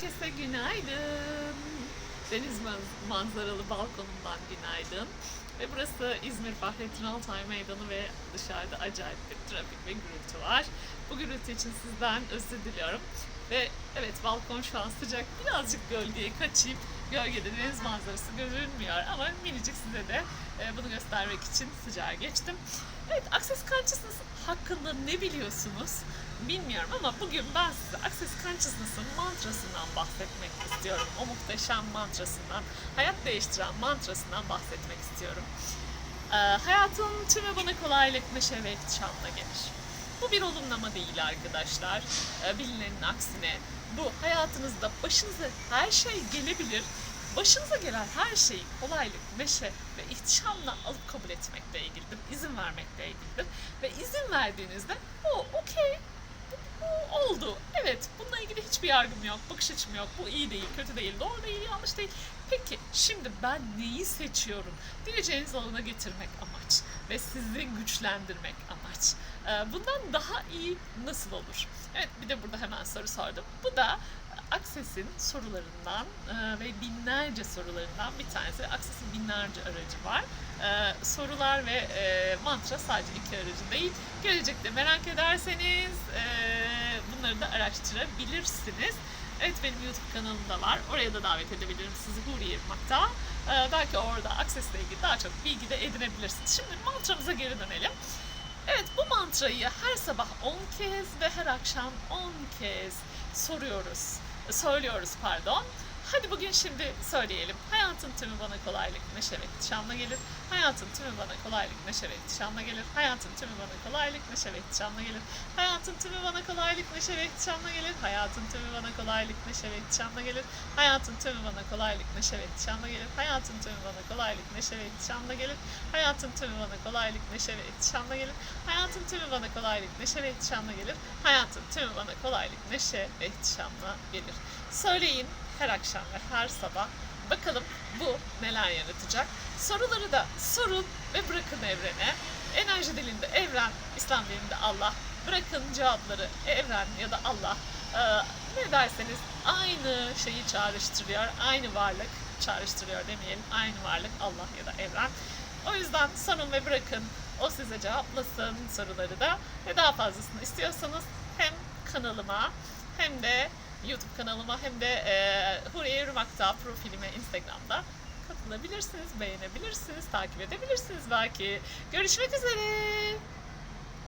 Herkese günaydın. Deniz man- manzaralı balkonumdan günaydın. Ve burası İzmir Fahrettin Altay Meydanı ve dışarıda acayip bir trafik ve gürültü var. Bu gürültü için sizden özür diliyorum. Ve evet balkon şu an sıcak. Birazcık gölgeye kaçayım. Gölgede deniz manzarası görünmüyor ama minicik size de e, bunu göstermek için sıcağa geçtim. Evet, Access Consciousness hakkında ne biliyorsunuz? Bilmiyorum ama bugün ben size Access Consciousness'ın mantrasından bahsetmek istiyorum. O muhteşem mantrasından, hayat değiştiren mantrasından bahsetmek istiyorum. Ee, hayatın tümü bana kolaylık, neşe ve ihtişamla gelir. Bu bir olumlama değil arkadaşlar. Ee, bilinenin aksine bu hayatınızda başınıza her şey gelebilir. Başınıza gelen her şeyi kolaylık, neşe ve ihtişamla alıp kabul etmekle ilgilidir. izin vermekle ilgilidir. Ve izin verdiğinizde o okey bu oldu. Evet, bununla ilgili hiçbir yargım yok, bakış açım yok. Bu iyi değil, kötü değil, doğru değil, yanlış değil. Peki, şimdi ben neyi seçiyorum? Dileyeceğiniz alana getirmek amaç ve sizi güçlendirmek amaç. Ee, Bundan daha iyi nasıl olur? Evet, bir de burada hemen soru sordum. Bu da Access'in sorularından e, ve binlerce sorularından bir tanesi. Access'in binlerce aracı var. E, sorular ve e, mantra sadece iki aracı değil. Gelecekte merak ederseniz e, bunları da araştırabilirsiniz. Evet benim YouTube kanalım da var. Oraya da davet edebilirim sizi Huriye Irmak'ta. E, belki orada Access'le ilgili daha çok bilgi de edinebilirsiniz. Şimdi mantramıza geri dönelim. Evet bu mantrayı her sabah 10 kez ve her akşam 10 kez soruyoruz. Söylüyoruz pardon. Hadi bugün şimdi söyleyelim. Hayatın tümü bana kolaylık, neşe ve ihtişamla gelir. Hayatın tümü bana kolaylık, neşe ve ihtişamla gelir. Hayatın tümü bana kolaylık, neşe ve ihtişamla gelir. Hayatın tümü bana kolaylık, neşe ve ihtişamla gelir. Hayatın tümü bana kolaylık, neşe ve ihtişamla gelir. Hayatın tümü bana kolaylık, neşe ve ihtişamla gelir. Hayatın tümü bana kolaylık, neşe ve ihtişamla gelir. Hayatın tümü bana kolaylık, neşe ve ihtişamla gelir. Hayatın tümü bana kolaylık, neşe ve ihtişamla gelir. Hayatın tümü bana kolaylık, neşe ve ihtişamla gelir. Söyleyin her akşam ve her sabah. Bakalım bu neler yaratacak. Soruları da sorun ve bırakın evrene. Enerji dilinde evren, İslam dilinde Allah. Bırakın cevapları evren ya da Allah. Ee, ne derseniz aynı şeyi çağrıştırıyor. Aynı varlık çağrıştırıyor demeyelim. Aynı varlık Allah ya da evren. O yüzden sorun ve bırakın. O size cevaplasın soruları da. Ve daha fazlasını istiyorsanız hem kanalıma hem de YouTube kanalıma hem de e, Huriye Irmak'ta profilime Instagram'da katılabilirsiniz, beğenebilirsiniz, takip edebilirsiniz belki. Görüşmek üzere.